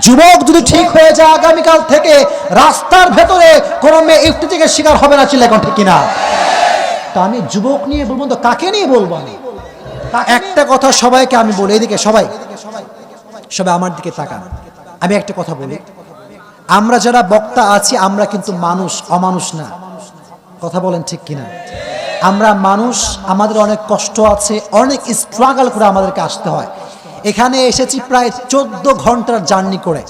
যুবক যদি ঠিক হয়ে যায় আগামীকাল থেকে রাস্তার ভেতরে কোনো মেয়ে ইফটিজিংয়ের শিকার হবে না চিল্লা এখন ঠিক কিনা? তা আমি যুবক নিয়ে বলব তো কাকে নিয়ে বলব আমি? একটা কথা সবাইকে আমি বলি, এদিকে সবাই। সবাই আমার দিকে তাকান। আমি একটা কথা বলি। আমরা যারা বক্তা আছি, আমরা কিন্তু মানুষ, অমানুষ না। কথা বলেন ঠিক কিনা? আমরা মানুষ, আমাদের অনেক কষ্ট আছে, অনেক স্ট্রাগল করে আমাদেরকে আসতে হয়। এখানে এসেছি প্রায় চোদ্দ ঘণ্টার জার্নি করে।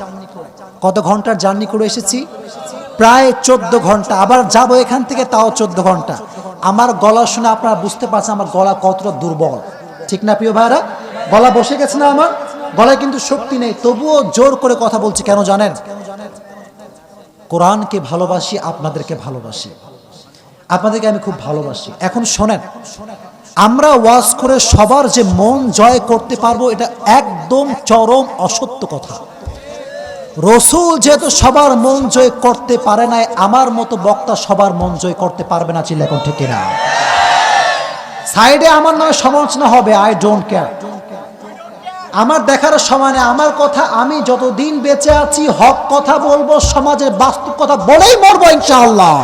কত ঘণ্টার জার্নি করে এসেছি? প্রায় চোদ্দ ঘণ্টা। আবার যাব এখান থেকে, তাও চোদ্দ ঘণ্টা। আমার গলা শুনে আপনারা বুঝতে পারছেন আমার গলা কতটা দুর্বল। ঠিক না, প্রিয় ভাইরা গলা বসে গেছে না আমার? গলায় কিন্তু শক্তি নেই। তবুও জোর করে কথা বলছি, কেন জানেন? কোরআনকে ভালোবাসি, আপনাদেরকে ভালোবাসি। আপনাদেরকে আমি খুব ভালোবাসি। এখন শোনেন আমরা ওয়াজ করে সবার যে মন জয় করতে পারব, এটা একদম চরম অসত্য কথা। রসুল যেহেতু সবার মন জয় করতে পারে নাই, আমার মতো বক্তা সবার মন জয় করতে পারবে না, চিল্লা এখন ঠিক না সাইডে আমার নামে সমালোচনা হবে আই ডোন্ট কেয়ার আমার দেখার সময় নেই, আমার কথা আমি যতদিন বেঁচে আছি, হক কথা বলব, সমাজের বাস্তব কথা বলেই মরবো, ইনশাআল্লাহ।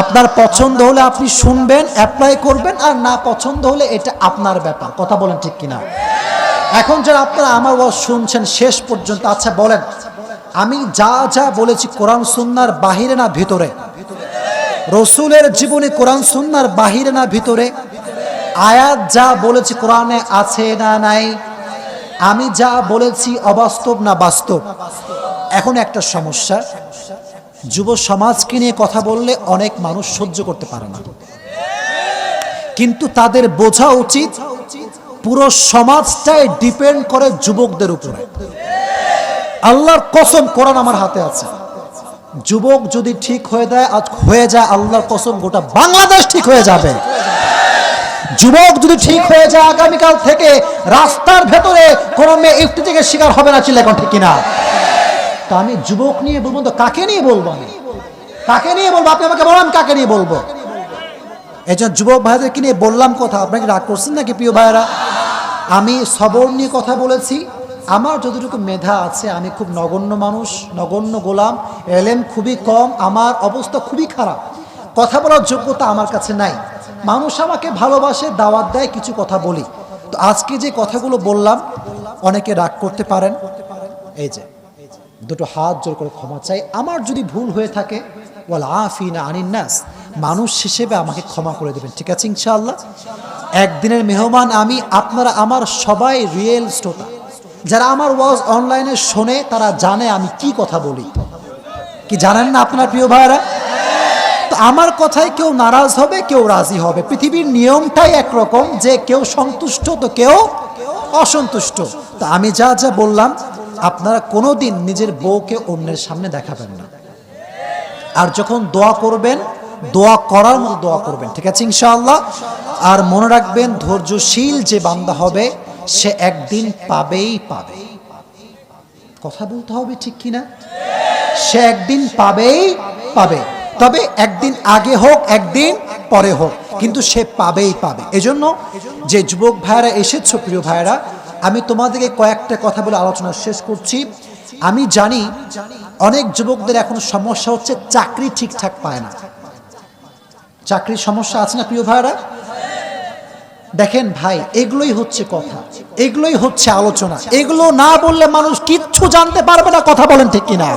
আপনার পছন্দ হলে আপনি শুনবেন অ্যাপ্লাই করবেন, আর না পছন্দ হলে এটা আপনার ব্যাপার। কথা বলেন ঠিক কিনা? এখন যারা আপনারা আমার ওয়াজ শুনছেন, শেষ পর্যন্ত আচ্ছা বলেন, আমি যা যা বলেছি কোরআন সুন্নার বাহিরে না ভিতরে? রসুলের জীবনে কোরআন সুন্নার বাহিরে না ভিতরে? আয়াত যা বলেছি কোরআনে আছে না নাই? আমি যা বলেছি অবাস্তব না বাস্তব? এখন একটা সমস্যা যুব সমাজকে নিয়ে কথা বললে অনেক মানুষ সহ্য করতে পারে না। কিন্তু তাদের বোঝা উচিত, পুরো সমাজটাই ডিপেন্ড করে যুবকদের উপরে। আল্লাহর কসম কোরআন আমার হাতে আছে। যুবক যদি ঠিক হয়ে দেয় আজ হয়ে যায় আল্লাহর কসম, গোটা বাংলাদেশ ঠিক হয়ে যাবে। যুবক যদি ঠিক হয়ে যায়, আগামীকাল থেকে রাস্তার ভেতরে কোনো মেয়ে ইফটিজিংয়ের শিকার হবে না চিল্লা এখন ঠিক কিনা তা আমি যুবক নিয়ে বলব তো কাকে নিয়ে বলব আমি? কাকে নিয়ে বলব? আপনি আমাকে বলেন কাকে নিয়ে বলব। এই জন্য যুবক ভাইদেরকে নিয়ে বললাম কথা? আপনাকে রাগ করছেন নাকি প্রিয় ভাইয়েরা? আমি সবর নিয়ে কথা বলেছি। আমার যতটুকু মেধা আছে, আমি খুব নগণ্য মানুষ, নগণ্য গোলাম, এলেম খুবই কম, আমার অবস্থা খুবই খারাপ। কথা বলার যোগ্যতা আমার কাছে নাই। মানুষ আমাকে ভালোবাসে, দাওয়াত দেয়, কিছু কথা বলি। তো আজকে যে কথাগুলো বললাম, অনেকে রাগ করতে পারেন। এই যে। দুটো হাত জোর করে ক্ষমা চাই। আমার যদি ভুল হয়ে থাকে, ওয়াল আফিনা আনিন্নাস মানুষ হিসেবে আমাকে ক্ষমা করে দেবেন। ঠিক আছে ইনশাআল্লাহ? একদিনের মেহমান আমি, আপনারা আমার সবাই রিয়েল শ্রোতা। যারা আমার ওয়াজ অনলাইনে শোনে, তারা জানে আমি কি কথা বলি। কি জানেন না আপনার প্রিয় ভাইরা তো আমার কথায় কেউ নারাজ হবে, কেউ রাজি হবে। পৃথিবীর নিয়মটাই একরকম, যে কেউ সন্তুষ্ট, তো কেউ অসন্তুষ্ট। তো আমি যা যা বললাম আপনারা কোনোদিন নিজের বউকে অন্যের সামনে দেখাবেন না। আর যখন দোয়া করবেন, দোয়া করার মতো দোয়া করবেন, ঠিক আছে ইনশাআল্লাহ? আর মনে রাখবেন, ধৈর্যশীল যে বান্দা হবে, সে একদিন পাবেই পাবে। কথা বলতে হবে ঠিক কিনা? সে একদিন পাবেই পাবে। তবে একদিন আগে হোক, একদিন পরে হোক, কিন্তু সে পাবেই পাবে। এজন্য যে যুবক ভাইয়েরা এসেছ, প্রিয় ভাইয়েরা আমি তোমাদেরকে কয়েকটা কথা বলে আলোচনা শেষ করছি। আমি জানি অনেক যুবকদের এখন সমস্যা হচ্ছে চাকরি ঠিকঠাক পায় না। চাকরির সমস্যা আছে না প্রিয় ভাইরা দেখেন ভাই, এগুলোই হচ্ছে কথা। এগুলোই হচ্ছে আলোচনা। এগুলো না বললে মানুষ কিচ্ছু জানতে পারবে না কথা বলেন ঠিক কিনা।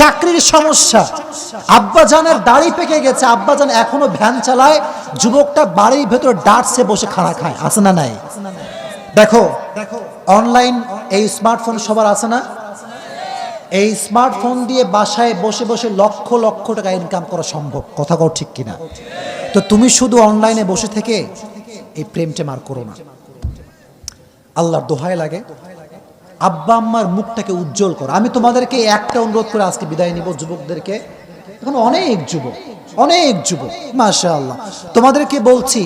চাকরির সমস্যা। আব্বাজানের দাড়ি পেকে গেছে। আব্বাজান এখনও ভ্যান চালায়। যুবকটা বাড়ির ভেতর ডাটসে বসে খানা খায়। আছে না নাই? দেখো অনলাইন এই স্মার্টফোন সবার আছে না? এই স্মার্টফোন দিয়ে বাসায় বসে বসে লক্ষ লক্ষ টাকা ইনকাম করা সম্ভব। কথা কও ঠিক কিনা? তো তুমি শুধু অনলাইনে বসে থেকে এই প্রেমটে মার করো না। আল্লাহর দোহায় লাগে। আব্বা আম্মার মুখটাকে উজ্জ্বল করো। আমি তোমাদেরকে একটা অনুরোধ করে আজকে বিদায় নিব যুবকদেরকে। এখন অনেক যুবক অনেক যুবক মাশা আল্লাহ তোমাদেরকে বলছি,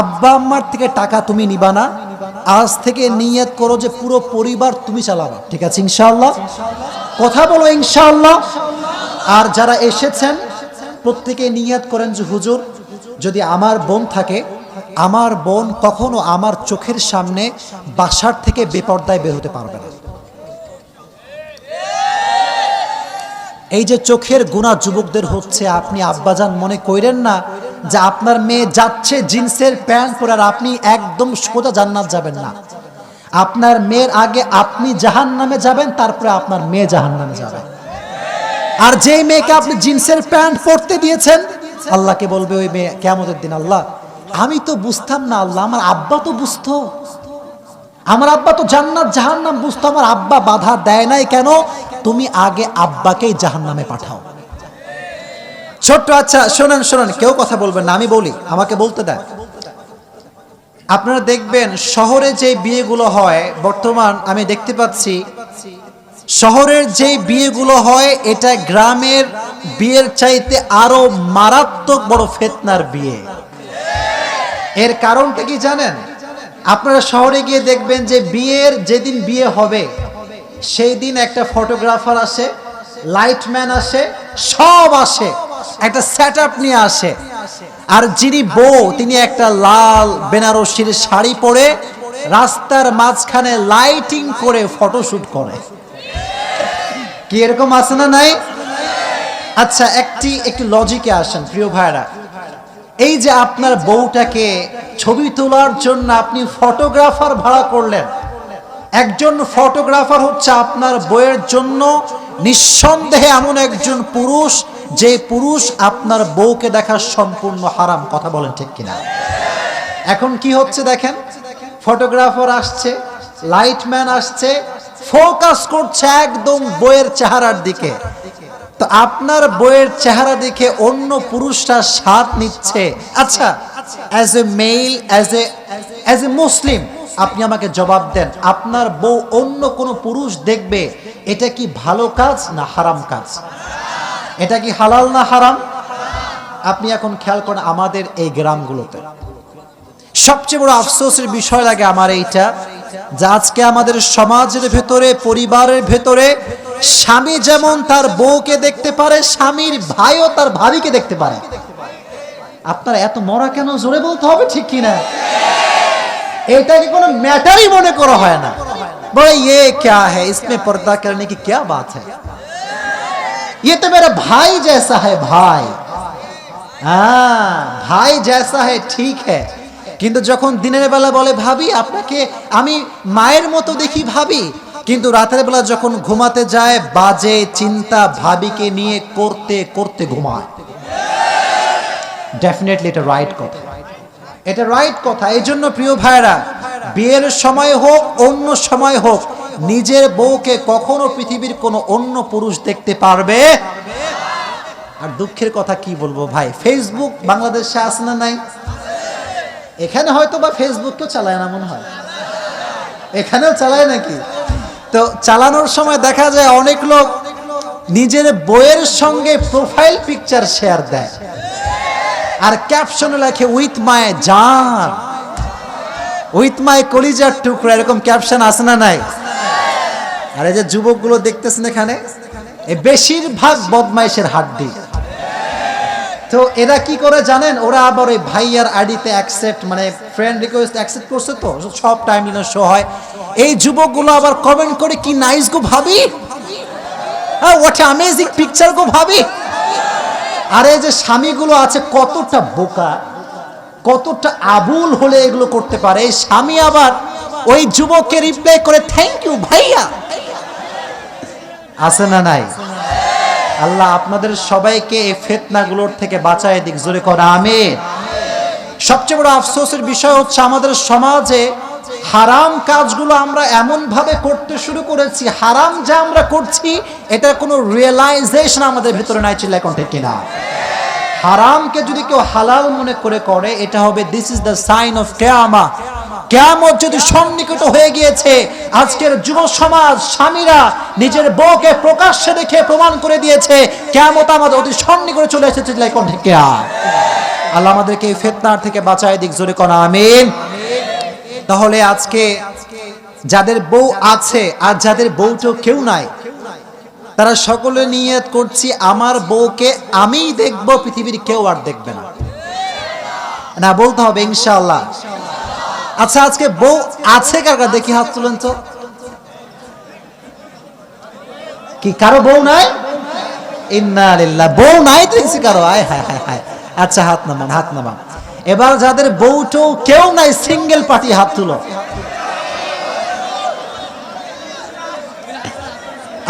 আব্বা আম্মার থেকে টাকা তুমি নিবা না। আজ থেকে নিয়ত করো যে পুরো পরিবার তুমি চালাবা। ঠিক আছে, ইনশাআল্লাহ? কথা বলো, ইনশাআল্লাহ। আর যারা এসেছেন, প্রত্যেকে নিয়ত করেন যে, হুজুর, যদি আমার বোন থাকে, আমার বোন কখনো আমার চোখের সামনে বাসার থেকে বেপর্দায় বের হতে পারবে না। এই যে চোখের গুণা যুবকদের হচ্ছে, আপনি আব্বাজান মনে কইরেন না যে আপনার মেয়ে যাচ্ছে জিন্সের প্যান্ট পরে আর আপনি একদম সোজা জান্নাত যাবেন না। আপনার মেয়ের আগে আপনি জাহান নামে যাবেন, তারপরে আপনার মেয়ে জাহান নামে যাবে। আর যেই মেয়েকে আপনি জিন্সের প্যান্ট পরতে দিয়েছেন, আল্লাহকে বলবে ওই মেয়ে কেমতের দিন আল্লাহ, আমি তো বুঝতাম না আল্লাহ, আমার আব্বা তো বুঝতো। আমার আব্বা তো জান্নাত জাহান্নাম বুঝতো, আমার আব্বা বাধা দেয় নাই কেন? তুমি আগে আব্বাকেই জাহান্নামে পাঠাও। ছোট্ট আচ্ছা শোনেন শোনেন, কেউ কথা বলবেন না, আমি বলি, আমাকে বলতে দেন। আপনারা দেখবেন শহরে যে বিয়েগুলো হয়, বর্তমান আমি দেখতে পাচ্ছি, শহরের যে বিয়েগুলো হয়, এটা গ্রামের বিয়ের চাইতে আরও মারাত্মক বড় ফেতনার বিয়ে। এর কারণটা কি জানেন? আপনারা শহরে গিয়ে দেখবেন যে বিয়ের যেদিন বিয়ে হবে সেই দিন একটা ফটোগ্রাফার আসে লাইটম্যান আসে, সব আসে, একটা সেট আপ নিয়ে আসে। আর যিনি বউ, তিনি একটা লাল বেনারসির শাড়ি পরে রাস্তার মাঝখানে লাইটিং করে ফটোশুট করে। কি এরকম আছে না নাই? আচ্ছা একটি, একটু লজিকে আসেন, প্রিয় ভাইরা এই যে আপনার বউটাকে ছবি তোলার জন্য আপনি ফটোগ্রাফার ভাড়া করলেন একজন ফটোগ্রাফার হচ্ছে আপনার বইয়ের জন্য নিঃসন্দেহে এমন একজন পুরুষ, যে পুরুষ আপনার বউকে দেখার সম্পূর্ণ হারাম, কথা বলেন ঠিক কিনা? এখন কি হচ্ছে দেখেন? ফটোগ্রাফার আসছে, লাইটম্যান আসছে, ফোকাস করছে একদম বইয়ের চেহারার দিকে। তো আপনার বইয়ের চেহারা দেখে অন্য পুরুষরা স্বাদ নিচ্ছে। আচ্ছা as a male as a as a Muslim আপনি আমাকে জবাব দেন, আপনার বউ অন্য কোনো পুরুষ দেখবে, এটা কি ভালো কাজ না হারাম কাজ? এটা কি হালাল না হারাম? আপনি এখন খেয়াল করেন আমাদের এই গ্রামগুলোতে। সবচেয়ে বড় আফসোসের বিষয় লাগে আমার এইটা, যে আজকে আমাদের সমাজের ভেতরে, পরিবারের ভেতরে, স্বামী যেমন তার বউকে দেখতে পারে, স্বামীর ভাইও তার ভাবিকে দেখতে পারে। আপনার এত মরা কেন? জোরে বলতে হবে ঠিক কিনা? এটাকে কোনো ম্যাটারই মনে করা হয় না। বলে ये क्या है? इसमें पर्दा करने की क्या बात है? ये तो मेरा भाई হ্যাঁ ভাই জেসা है ठीक है। কিন্তু যখন দিনের বেলা বলে ভাবি আপনাকে আমি মায়ের মতো দেখি ভাবি কিন্তু রাতের বেলা যখন ঘুমাতে যায় বাজে চিন্তা ভাবিকে নিয়ে করতে করতে ঘুমায় ডেফিনেটলি এটা রাইট কথা। এটা রাইট কথা। এই জন্য প্রিয় ভাইরা বিয়ের সময় হোক, অন্য সময় হোক, নিজের বউকে কখনো পৃথিবীর কোনো অন্য পুরুষ দেখতে পারবে? আর দুঃখের কথা কি বলব ভাই? ফেসবুক বাংলাদেশে আছে না নাই? এখানে হয়তো বা ফেসবুক কেউ চালায় না মনে হয়। এখানেও চালায় নাকি? তো চালানোর সময় দেখা যায় অনেক লোক নিজের বইয়ের সঙ্গে প্রোফাইল পিকচার শেয়ার দেয়। আর ক্যাপশনে লেখে উইথ মাই জান উইথ মাই কলিজার টুকরা, এরকম ক্যাপশন আছে না নাই? আর এই যে যুবকগুলো দেখতেছেন এখানে বেশিরভাগ বদমাইশের হাড্ডি। তো এরা কি করে জানেন? ওরা আবার ওই ভাইয়ার আইডিতে অ্যাকসেপ্ট মানে ফ্রেন্ড রিকোয়েস্ট অ্যাকসেপ্ট করছে তো, সব টাইম শো হয়। এই যুবকগুলো আবার কমেন্ট করে, কি নাইস গো ভাবি? হ্যাঁ হোয়াট অ্যামেজিং পিকচার গো ভাবি। আর এই যে স্বামীগুলো আছে, কতটা বোকা, কতটা আবুল হলে এগুলো করতে পারে। এই স্বামী আবার ওই যুবককে রিপ্লাই করে থ্যাংক ইউ ভাইয়া। আছে না নাই? আল্লাহ আপনাদের সবাইকে এই ফেতনাগুলোর থেকে বাঁচায় দিক, জোরে করা আমি সবচেয়ে বড় আফসোসের বিষয় হচ্ছে আমাদের সমাজে হারাম কাজগুলো আমরা এমন ভাবে করতে শুরু করেছি, হারাম যা আমরা করছি, এটা কোনো রিয়েলাইজেশন আমাদের ভিতরে নাই ছিল এখন ঠিক কিনা। হারামকে যদি কেউ হালাল মনে করে করে, এটা হবে this is the sign of কেয়ামা কেয়ামত যদি সন্নিকট হয়ে গিয়েছে, আজকের যুব সমাজ, স্বামীরা নিজের বউকে প্রকাশ্যে দেখে প্রমাণ করে দিয়েছে, কেয়ামত আমাদের অতি সন্নিকটে চলে এসেছে ঠিক কিনা আল্লাহ আমাদেরকে এই ফেতনার থেকে বাঁচায় দিক, জোরে করা আমিন। তাহলে আজকে যাদের বউ আছে আর যাদের বউটো কেউ নাই, তারা সকলে নিয়ত করছি আমার বউকে আমিই দেখব, পৃথিবীর কেউ আর দেখবে না। না, বলতে হবে ইনশাআল্লাহ। আচ্ছা আজকে বউ আছে কার দেখি হাত তুলেন তো। কি, কারও বউ নাই? ইন্না বউ নাই তো দেখছি কারও। আয়, হায় হায় হায়। আচ্ছা হাত নামান হাত নামান। এবার যাদের বউটো কেউ নাই সিঙ্গেল পার্টি হাত তুলো।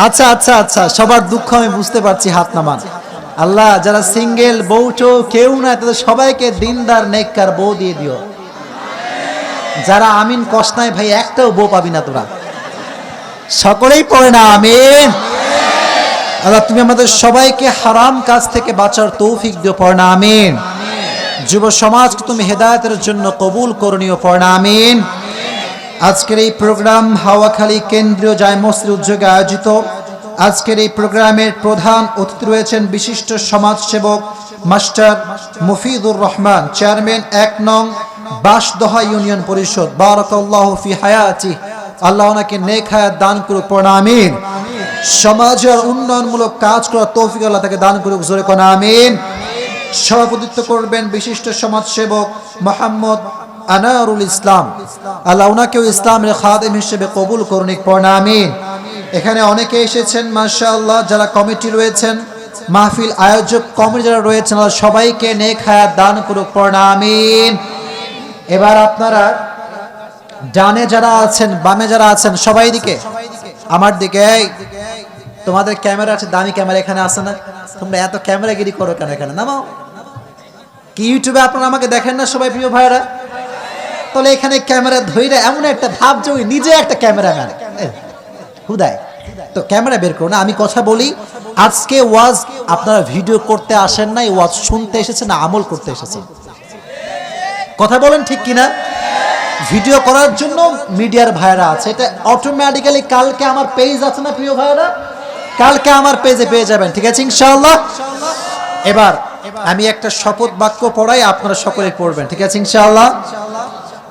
আচ্ছা আচ্ছা আচ্ছা সবার দুঃখ আমি বুঝতে পারছি, হাত নামান। আল্লাহ, যারা সিঙ্গেল বউটো কেউ নাই, তাদের সবাইকে দিনদার, নেককার বউ দিয়ে দিও। যারা আমিন কষ্টায় ভাই, একটাও বউ পাবি না তোরা। সকলেই পড়ে না, আমিন। আল্লাহ, তুমি আমাদের সবাইকে হারাম কাজ থেকে বাঁচার তৌফিক দিও, পড়ে না, আমিন। যুব সমাজকে তুমি হেদায়তের জন্য কবুল করণীয় পড়ে আজকের এই প্রোগ্রাম হাওয়াখালী কেন্দ্রীয় জায় মসজিদ উদ্যোগে আয়োজিত। আজকের এই প্রোগ্রামের প্রধান অতিথি রয়েছেন বিশিষ্ট সমাজসেবক মাস্টার মুফিদুর রহমান, চেয়ারম্যান এক নং বাসদহা ইউনিয়ন পরিষদ। বারাকাল্লাহ ফি হায়াতি। আল্লাহ ওনাকে নেক হায়াত দান করুক প্রণামিন সমাজের উন্নয়নমূলক কাজ করার তৌফিক আল্লাহ তাকে দান করুক, জোরে কোন, আমিন। সভাপতিত্ব করবেন বিশিষ্ট সমাজসেবক মোহাম্মদ আনারুল ইসলাম। আল্লাহ ওনাকেও ইসলামের খাদেম হিসেবে কবুল করুন প্রণামিন এখানে অনেকে এসেছেন, মাশাআল্লাহ, যারা কমিটি রয়েছেন, মাহফিল আয়োজক কমিটি যারা রয়েছেন সবাইকে নেক হায়াত দান করুক প্রণামিন এবার আপনারা ডানে যারা আছেন, বামে যারা আছেন, সবাই দিকে। আমার দিকে তোমাদের ক্যামেরা আছে, দামি ক্যামেরা এখানে আছে না? তোমরা এত ক্যামেরাগিরি করো কেন এখানে? নামাও। কি ইউটিউবে আপনারা আমাকে দেখেন না সবাই প্রিয় ভাইরা তাহলে এখানে ক্যামেরা ধইরা এমন একটা ভাব যে ওই নিজে একটা ক্যামেরাম্যান হুদায়। তো ক্যামেরা বের করো না আমি কথা বলি, আজকে ওয়াজ আপনারা ভিডিও করতে আসেন নাই, ওয়াজ শুনতে এসেছেন, না আমল করতে এসেছেন? কথা বলেন ঠিক কিনা? ভিডিও করার জন্য মিডিয়ার ভাইরা আছে, এটা অটোমেটিক্যালি কালকে আমার পেজ আছে না প্রিয় ভাইরা কালকে আমার পেজে পেয়ে যাবেন, ঠিক আছে, ইনশাআল্লাহ? এবার আমি একটা শপথ বাক্য পড়াই, আপনারা সকলে পড়বেন, ঠিক আছে ইনশাআল্লাহ?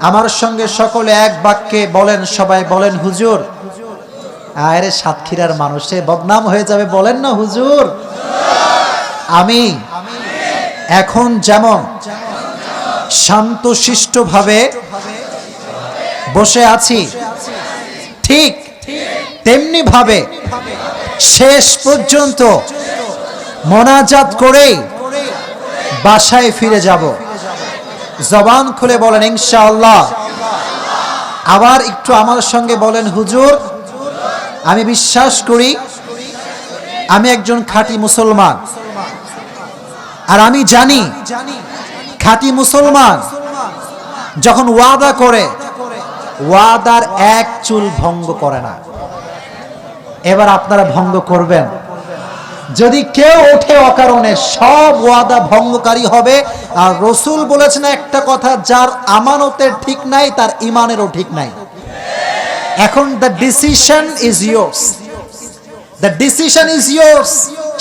আমার সঙ্গে সকলে এক বাক্যে বলেন, সবাই বলেন, হুজুর। আরে সাতক্ষীরার মানুষে বদনাম হয়ে যাবে, বলেন না, হুজুর। আমি এখন যেমন শান্তশিষ্টভাবে বসে আছি, ঠিক তেমনি ভাবে শেষ পর্যন্ত মোনাজাত করে বাসায় ফিরে যাব। জবান খুলে বলেন, ইনশাআল্লাহ। আবার একটু আমার সঙ্গে বলেন, হুজুর, আমি বিশ্বাস করি আমি একজন খাঁটি মুসলমান। আর আমি জানি, খাঁটি মুসলমান যখন ওয়াদা করে, ওয়াদার এক চুল ভঙ্গ করে না। এবার আপনারা ভঙ্গ করবেন। যদি কেউ ওঠে অকারণে, সব ওয়াদা ভঙ্গকারী হবে। আর রসুল বলেছেন একটা কথা, যার আমানতের ঠিক নাই, তার ইমানেরও ঠিক নাই। এখন the decision is yours the decision is yours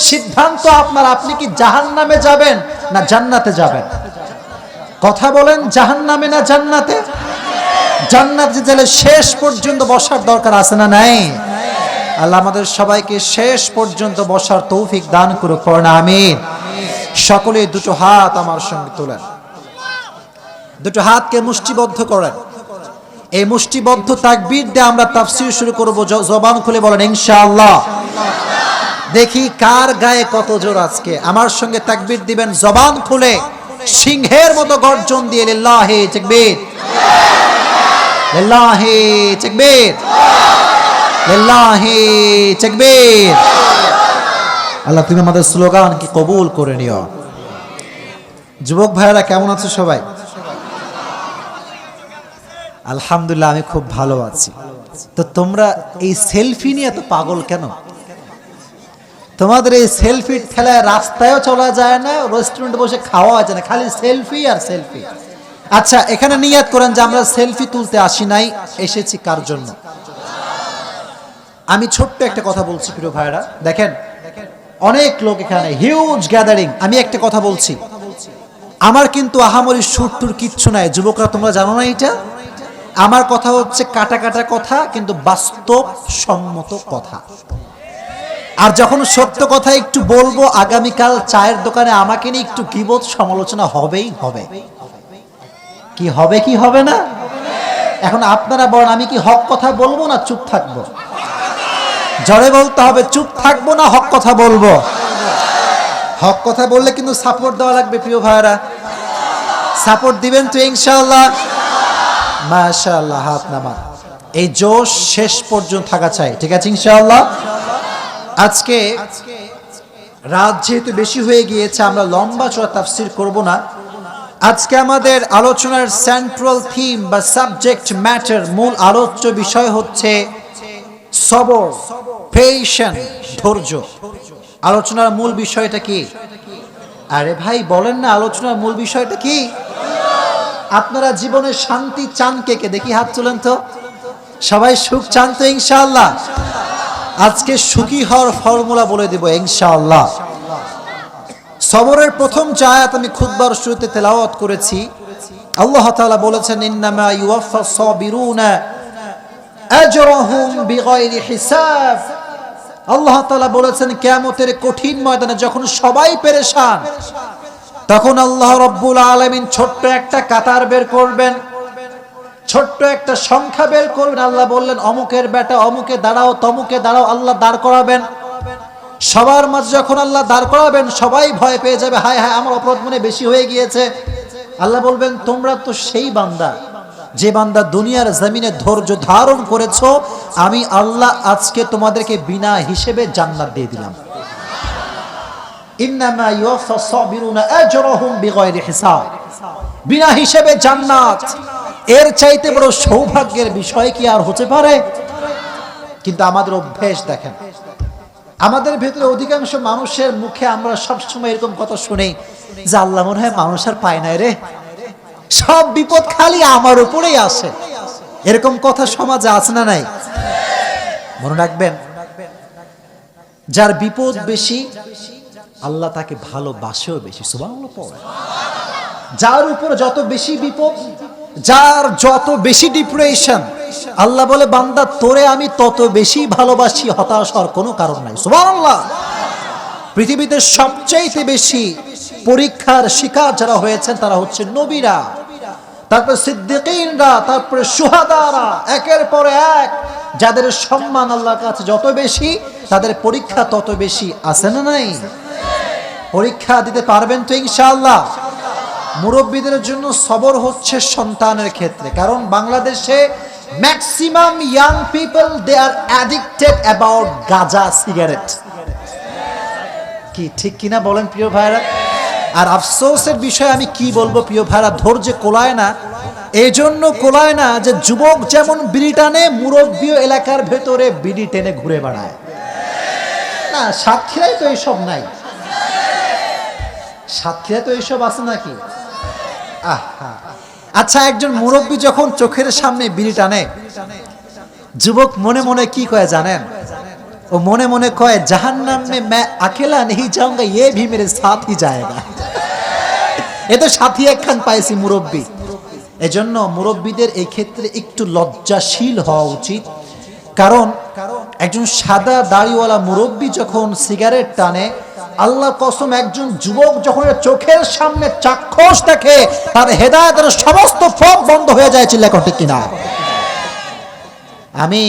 সিদ্ধান্ত আপনার, আপনি কি জাহান নামে যাবেন না জান্নাতে যাবেন? কথা বলেন জাহান নামে না জান্নাতে? জান্নাতে গেলে শেষ পর্যন্ত বসার দরকার আছে না নাই? আল্লাহ আমাদের সবাইকে শেষ পর্যন্ত বসার তৌফিক দান করুক, পড়না, আমিন। সকলে দুটো হাত আমার সঙ্গে তোলেন। দুটো হাতকে মুষ্টিবদ্ধ করেন। এই মুষ্টিবদ্ধ তাকবীর দিয়ে আমরা তাফসীর শুরু করব জবান খুলে বলেন, ইনশাআল্লাহ। দেখি কার গায়ে কত জোর আজকে। আমার সঙ্গে তাকবীর দিবেন, জবান খুলে, সিংহের মতো গর্জন দিয়ে, লিল্লাহি তাকবীর। লিল্লাহি তাকবীর। আল্লাহ, তুমি আমাদের স্লোগান কি কবুল করে নিও। যুবক ভাইয়েরা, কেমন আছো সবাই? আলহামদুলিল্লাহ, আমি খুব ভালো আছি। তো তোমরা এই সেলফি নিয়ে এত পাগল কেন? তোমাদের এই সেলফির ঠেলায় রাস্তায়ও চলা যায় না রেস্টুরেন্টে বসে খাওয়া যায় না, খালি সেলফি আর সেলফি। আচ্ছা এখানে নিয়াত করেন যে আমরা সেলফি তুলতে আসি নাই, এসেছি কার জন্য? আমি ছোট্ট একটা কথা বলছি, প্রিয় ভাইরা দেখেন, অনেক লোক এখানে হিউজ গ্যাদারিং আমি একটা কথা বলছি। আমার কিন্তু আহামরি সুর টুর কিচ্ছু নাই। যুবকরা, তোমরা জানো না এটা আমার কথা হচ্ছে কাটা কাটা কথা, কিন্তু বাস্তব সম্মত কথা। আর যখন সত্য কথা একটু বলব, আগামীকাল চায়ের দোকানে আমাকে নিয়ে একটু কিবোধ সমালোচনা হবেই হবে। কি হবে কি হবে না? এখন আপনারা বলেন, আমি কি হক কথা বলব না চুপ থাকব? জড়ে বলতে হবে, চুপ থাকব না, হক কথা বলব। হক কথা বললে কিন্তু সাপোর্ট দেওয়া লাগবে, প্রিয় ভাইরা সাপোর্ট দিবেন তো, ইনশাআল্লাহ। মাশাআল্লাহ, হাত নামা এই জোশ শেষ পর্যন্ত থাকা চাই, ঠিক আছে, ইনশাআল্লাহ? আজকে রাত যেহেতু বেশি হয়ে গিয়েছে, আমরা লম্বা চড়া তাফসির করব না। আজকে আমাদের আলোচনার সেন্ট্রাল থিম বা সাবজেক্ট ম্যাটার মূল আলোচ্য বিষয় হচ্ছে সবর পেশেন্ট ধৈর্য। আলোচনার মূল বিষয়টা কি? আরে ভাই, বলেন না, আলোচনার মূল বিষয়টা কি? আপনারা জীবনে শান্তি চান কে কে? দেখি হাত তুলেন তো। সবাই সুখ চান তো, ইনশাআল্লাহ। আজকে সুখী হওয়ার ফর্মুলা বলে দিব, ইনশাআল্লাহ। সবরের প্রথম জায়াত আমি খুদবার শুরুতে তেলাওয়াত করেছি, আল্লাহ তাআলা বলেছেন, ইন্নামা ইউয়াফা সাবিরুনা হিসাব। আল্লাহ তাআলা বলেছেন, কিয়ামতের কঠিন ময়দানে যখন সবাই পেরেশান, তখন আল্লাহ রব্বুল আলামিন ছোট্ট একটা কাতার বের করবেন, ছোট্ট একটা সংখ্যা বের করবেন। আল্লাহ বললেন, অমুকের বেটা, অমুকে দাঁড়াও, তমুকে দাঁড়াও, আল্লাহ দাঁড় করাবেন। সবার মাঝে যখন আল্লাহ দাঁড় করাবেন, সবাই ভয় পেয়ে যাবে, হায় হায়, আমার অপরাধ মনে বেশি হয়ে গিয়েছে। আল্লাহ বলবেন, তোমরা তো সেই বান্দা। যে বান্দা দুনিয়ার জমিনে ধৈর্য ধারণ করেছ, আমি আল্লাহ আজকে তোমাদেরকে বিনা হিসেবে জান্নাত দিয়ে দিলাম। বিনা হিসেবে জান্নাত। এর চাইতে বড় সৌভাগ্যের বিষয় কি আর হতে পারে? কিন্তু আমাদের অভ্যেস দেখেন, আমাদের ভেতরে অধিকাংশ মানুষের মুখে আমরা সবসময় এরকম কথা শুনি যে আল্লাহ মনে হয় মানুষ আর পায় নাই রে। সব বিপদ খালি আমার উপরেই আসে এরকম কথা সমাজে আছে না নাই? মনে রাখবেন, যার বিপদ বেশি, আল্লাহ তাকে ভালোবাসেও বেশি। যার উপর যত বেশি বিপদ, যার যত বেশি ডিপ্রেশন আল্লাহ বলে, বান্দা, তোরে আমি তত বেশি ভালোবাসি, হতাশ হওয়ার কোনো কারণ নাই। সুবহানাল্লাহ। পৃথিবীতে সবচাইতে বেশি পরীক্ষার শিকার যারা হয়েছেন, তারা হচ্ছে নবীরা। তারপর সিদ্দিকিনরা, তারপরে সুহাদারা, একের পর এক, যাদের সম্মান আল্লাহর কাছে যত বেশি, তাদের পরীক্ষা তত বেশি আছে না নাই? পরীক্ষা দিতে পারবেন তো ইনশাআল্লাহ। মুরব্বীদের জন্য সবর হচ্ছে সন্তানের ক্ষেত্রে, কারণ বাংলাদেশে maximum young people they are addicted about ganja cigarette কি, ঠিক কিনা বলেন প্রিয় ভাইরা? আর আফসোসের বিষয়ে, আমি কি বলব প্রিয় ভাইরা, ধৈর্য কোলায় না। এই জন্য কোলায় না যে যুবক যেমন বিড়ি টানে মুরব্বীয় এলাকার ভেতরে বিড়ি টেনে ঘুরে বেড়ায়। না, সাতক্ষীরায় তো এইসব নাই। সাতক্ষীরায় তো এইসব আছে নাকি? আহা। আচ্ছা একজন মুরব্বী যখন চোখের সামনে বিড়ি টানে, যুবক মনে মনে কি কয় জানেন? ও মনে মনে কয় জাহান্নাম में मैं अकेला नहीं जाऊंगा ये भी मेरे साथ ही जाएगा এ তো সাথী একখান পাইছি মুরব্বী এজন্য মুরব্বীদের এই ক্ষেত্রে একটু লজ্জাশীল হওয়া উচিত কারণ একজন সাদা দাড়িওয়ালা মুরব্বী যখন সিগারেট টানে আল্লাহ কসম একজন যুবক যখন এর চোখের সামনে চাক্ষুষ দেখে তার হেদায়তের সমস্ত পথ বন্ধ হয়ে যায় চিল্লা ঠিক কিনা আমি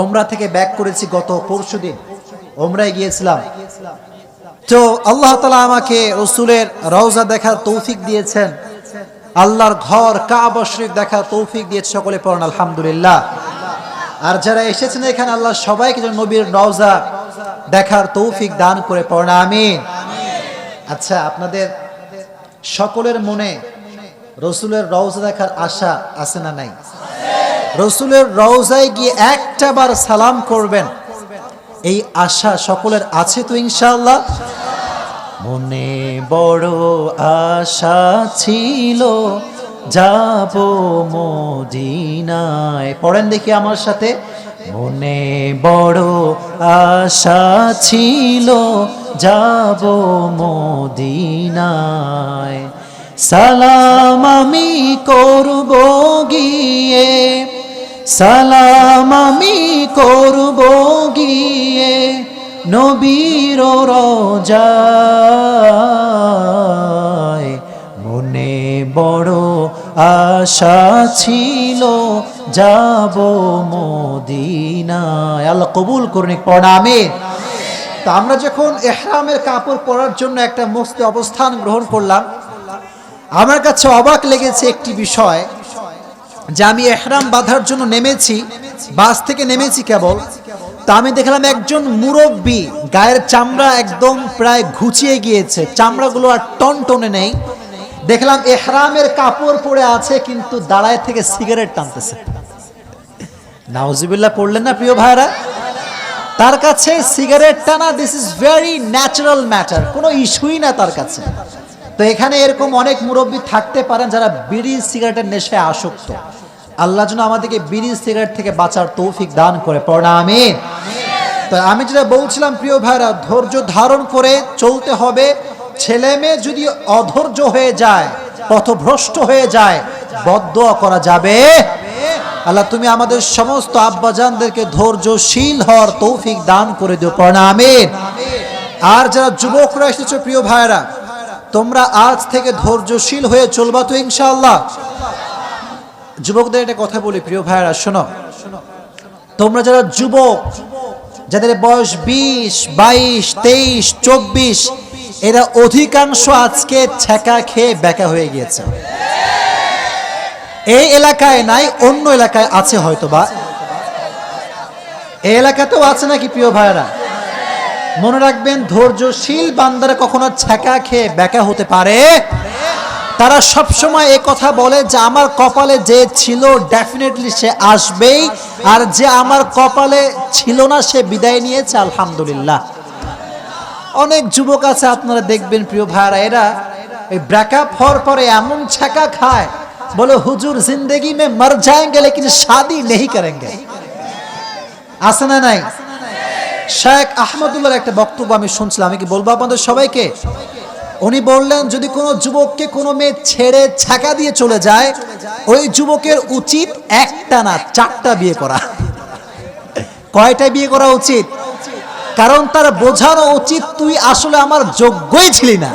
ওমরা থেকে ব্যাক করেছি গত পরশু দিন। ওমরায় গিয়েছিলাম। তো আল্লাহ তালা আমাকে রসুলের রওজা দেখার তৌফিক দিয়েছেন। আল্লাহর ঘর কাবা শরীফ দেখার তৌফিক দিয়েছে সকলে পড়েন, আলহামদুলিল্লাহ। আর যারা এসেছেন এখানে, আল্লাহ সবাইকে যেন নবীর রওজা দেখার তৌফিক দান করে পড়েন, আমিন। আচ্ছা আপনাদের সকলের মনে রসুলের রওজা দেখার আশা আছে না নাই? রসুলের রওজায় গিয়ে একটা বার সালাম করবেন। এই আশা সকলের আছে তো ইনশাল্লাহ মনে বড় আশা ছিল, যাব মদিনায়। পড়েন দেখি আমার সাথে। মনে বড় আশা ছিল, যাব মদিনায়। সালাম আমি করব গিয়ে সালাম আমি করব গিয়ে নবীর রোজায়। মনে বড় আশা ছিল যাব মদিনায়। আল্লাহ কবুল করুন প্রণামে তো আমরা যখন এহরামের কাপড় পরার জন্য একটা মস্তে অবস্থান গ্রহণ করলাম, আমার কাছে অবাক লেগেছে একটি বিষয়। যে আমি এহরাম বাঁধার জন্য নেমেছি, বাস থেকে নেমেছি কেবল, তা আমি দেখলাম একজন মুরব্বী, গায়ের চামড়া একদম প্রায় ঘুচিয়ে গিয়েছে, চামড়াগুলো আর টন টনে নেই। দেখলাম এহরামের কাপড় পরে আছে, কিন্তু দাঁড়ায় থেকে সিগারেট টানতেছে। নাউজিবিল্লাহ পড়লেন না প্রিয় ভাইরা তার কাছে সিগারেট টানা this is very natural matter কোনো ইস্যুই না তার কাছে। তো এখানে এরকম অনেক মুরব্বী থাকতে পারেন যারা বিড়ি, সিগারেটের নেশায় আসক্ত। আল্লাহ যেন আমাদেরকে বিড়ি, সিগারেট থেকে বাঁচার তৌফিক দান করে। পড়া আমি তো আমি যেটা বলছিলাম, প্রিয় ভাইরা, ধৈর্য ধারণ করে চলতে হবে। ছেলে মেয়ে যদি অধৈর্য হয়ে যায়, পথভ্রষ্ট হয়ে যায়, বদদোয়া করা যাবে। আল্লাহ, তুমি আমাদের সমস্ত আব্বাজানদেরকে ধৈর্যশীল হওয়ার তৌফিক দান করে দিও। আমিন। আর যারা যুবকরা এসেছ, প্রিয় ভাইরা তোমরা আজ থেকে ধৈর্যশীল হয়ে চলবা তো ইনশাআল্লাহ। যুবকদের একটা কথা বলি, প্রিয় ভাইরা শোনো। তোমরা যারা যুবক, যাদের বয়স বিশ, বাইশ, তেইশ, চব্বিশ, এরা অধিকাংশ আজকে ছ্যাঁকা খেয়ে বেকা হয়ে গিয়েছে। এই এলাকায় নাই, অন্য এলাকায় আছে হয়তো বা এই এলাকাতেও আছে নাকি, প্রিয় ভাইরা মনে রাখবেন, ধৈর্যশীল বান্দারা কখনো ছ্যাঁকা খেয়ে ব্যাকা হতে পারে। তারা সবসময় এ কথা বলে যে, আমার কপালে যে ছিল ডেফিনেটলি সে আসবেই। আর যে আমার কপালে ছিল না, সে বিদায় নিয়েছে, আলহামদুলিল্লাহ। অনেক যুবক আছে, আপনারা দেখবেন, প্রিয় ভাইরা এরা এই ব্রেকআপ হওয়ার পরে এমন ছ্যাঁকা খায়, বলে, হুজুর, জিন্দেগি মে মর যায়েঙ্গে লেকিন শাদি নেই করেঙ্গে। আছে না নাই? শেখ আহমদুল্লাহর একটা বক্তব্য আমি শুনছিলাম, আমি কি বলব আপনাদের সবাইকে? উনি বললেন, যদি কোনো যুবককে কোনো মেয়ে ছেড়ে ছাকা দিয়ে চলে যায়, ওই যুবকের উচিত একটা না চারটা বিয়ে করা। কয়টা বিয়ে করা উচিত? কারণ তার বোঝানো উচিত, তুই আসলে আমার যোগ্যই ছিলি না।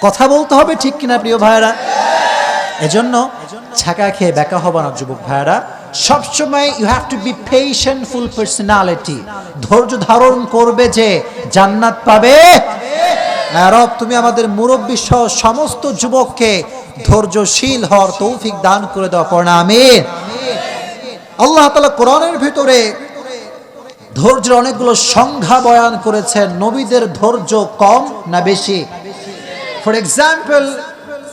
কথা বলতে হবে ঠিক কিনা, প্রিয় ভাইয়েরা? এজন্য ছাকা খেয়ে বেকা হবা না, যুবক ভাইয়েরা। সবসময় you have to be patientful personality ধৈর্য ধারণ করবে যে জান্নাত পাবে। আর রব, তুমি আমাদের মুরব্বী সহ সমস্ত যুবককে ধৈর্যশীল হওয়ার তৌফিক দান করে দাও আমিন। আল্লাহ তালা কোরআনের ভিতরে ধৈর্যের অনেকগুলো সংজ্ঞা বয়ান করেছেন, নবীদের ধৈর্য কম না বেশি। ফর এক্সাম্পল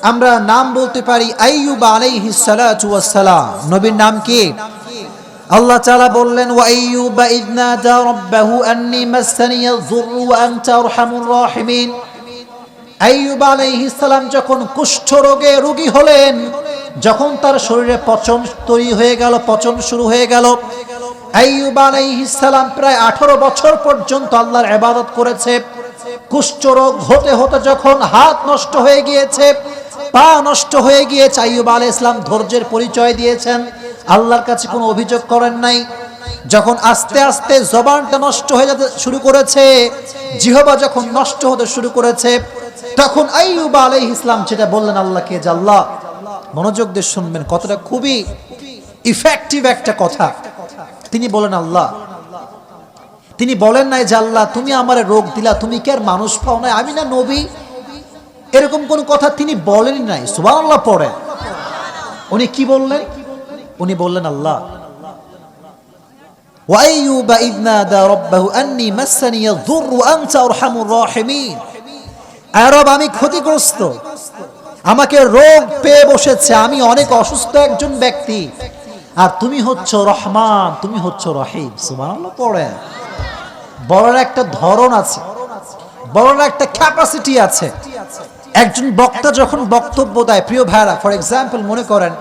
আমরা নাম বলতে পারি আইয়ুব আলাইহি সালাতু ওয়াসসালাম। নবীর নাম কি? আল্লাহ তাআলা বললেন, ওয়া আইয়ুবা ইয রাব্বাহু ইয়াযুররু ওয়া আনতা আরহামুর রাহিমিন। আইয়ুব সালাম যখন কুষ্ঠ রোগে রোগী হলেন, যখন তার শরীরে পচন তৈরি হয়ে গেল, পচন শুরু হয়ে গেল, আইয়ুব সালাম প্রায় আঠারো বছর পর্যন্ত আল্লাহর ইবাদত করেছে। কুষ্ঠরোগ হতে হতে যখন হাত নষ্ট হয়ে গিয়েছে পা নষ্ট হয়ে গিয়েছে আইয়ুব আলাইহিস ইসলাম ধৈর্যের পরিচয় দিয়েছেন। আল্লাহর কাছে কোনো অভিযোগ করেন নাই। যখন আস্তে আস্তে জবানটা নষ্ট হয়ে যেতে শুরু করেছে, জিহবা যখন নষ্ট হতে শুরু করেছে, তখন আইয়ুব আলাইহিস ইসলাম যেটা বললেন আল্লাহকে যে আল্লাহ, মনোযোগ দিয়ে শুনবেন, কতটা খুবই ইফেক্টিভ একটা কথা। তিনি বলেন, আল্লাহ, তিনি বলেন নাই যে আল্লাহ, তুমি আমার রোগ দিলা, তুমি কি আর মানুষ পাও নাই? আমি না নবী এরকম কোন কথা তিনি বলেন নাই সুবাহ আল্লাহ পড়ে উনি কি বললেন উনি বললেন আল্লাহ وأيوب إذ نادى ربه أني مسني الضر وأنت أرحم الراحمين আরব আমি ক্ষতিগ্রস্ত আমাকে রোগ পেয়ে বসেছে আমি অনেক অসুস্থ একজন ব্যক্তি আর তুমি হচ্ছ রহমান তুমি হচ্ছ রহিম সুবহানাল্লাহ পড়ে বড়র একটা ধরন আছে বড়র একটা ক্যাপাসিটি আছে একজন বক্তা যখন বক্তব্য দেয়, প্রিয় ভাইরা ফর এক্সাম্পল মনে করেন,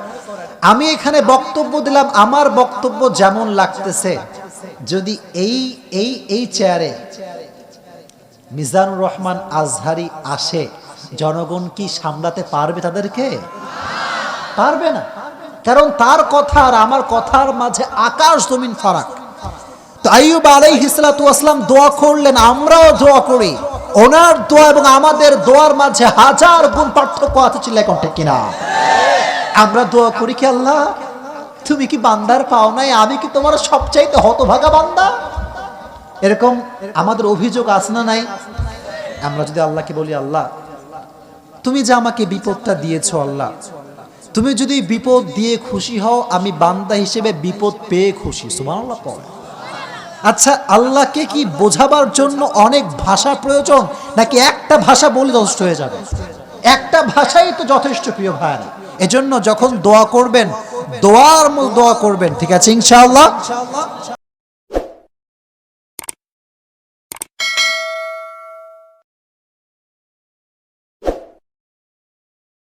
আমি এখানে বক্তব্য দিলাম, আমার বক্তব্য যেমন লাগতেছে, যদি এই এই এই চেয়ারে মিজানুর রহমান আজহারি আসে, জনগণ কি সামলাতে পারবে তাদেরকে? পারবে না। কারণ তার কথা আর আমার কথার মাঝে আকাশ জমিন ফারাক। তো আইয়ুব আলাইহিস সালাতু ওয়াসসালাম দোয়া করলেন, আমরাও দোয়া করি। ওনার দোয়া এবং আমাদের দোয়ার মাঝে হাজার গুণ পার্থক্য আছে ছিল এখন ঠিক কিনা? আমরা দোয়া করি কি আল্লাহ, তুমি কি বান্দার পাও নাই? আমি কি তোমার সবচাইতে হতভাগা বান্দা? এরকম আমাদের অভিযোগ আছে না নাই? আমরা যদি আল্লাহকে বলি, আল্লাহ, তুমি যে আমাকে বিপদটা দিয়েছ আল্লাহ, তুমি যদি বিপদ দিয়ে খুশি হও, আমি বান্দা হিসেবে বিপদ পেয়ে খুশি। সুবহানাল্লাহ পড়ে। আচ্ছা আল্লাহকে কি বোঝাবার জন্য অনেক ভাষা প্রয়োজন? নাকি একটা ভাষা বলে যথেষ্ট হয়ে যাবে? একটা ভাষাই তো যথেষ্ট, প্রিয় ভাইরা এজন্য যখন দোয়া করবেন, দোয়ার মূল দোয়া করবেন, ঠিক আছে, ইনশাআল্লাহ?